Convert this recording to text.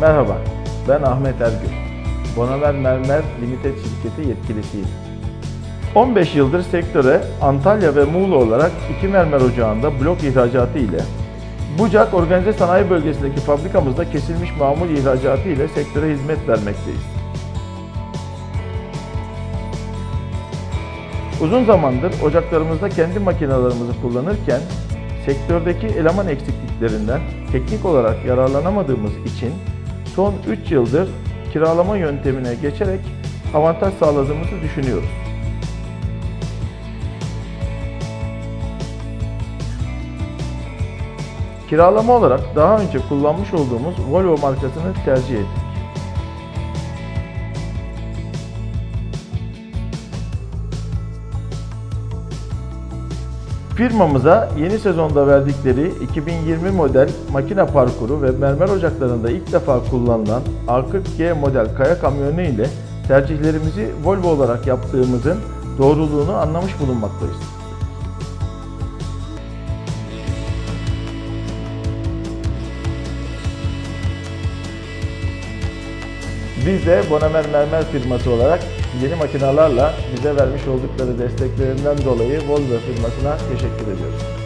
Merhaba, ben Ahmet Ergün. Bonamer Mermer Limited şirketi yetkilisiyim. 15 yıldır sektöre Antalya ve Muğla olarak iki mermer ocağında blok ihracatı ile Bucak Organize Sanayi Bölgesi'ndeki fabrikamızda kesilmiş mamul ihracatı ile sektöre hizmet vermekteyiz. Uzun zamandır ocaklarımızda kendi makinalarımızı kullanırken sektördeki eleman eksikliklerinden teknik olarak yararlanamadığımız için son 3 yıldır kiralama yöntemine geçerek avantaj sağladığımızı düşünüyoruz. Kiralama olarak daha önce kullanmış olduğumuz Volvo markasını tercih ettik. Firmamıza yeni sezonda verdikleri 2020 model makine parkuru ve mermer ocaklarında ilk defa kullanılan A40G model kaya kamyonu ile tercihlerimizi Volvo olarak yaptığımızın doğruluğunu anlamış bulunmaktayız. Biz de Bonamer Mermer firması olarak yeni makinalarla bize vermiş oldukları desteklerinden dolayı Volvo firmasına teşekkür ediyoruz.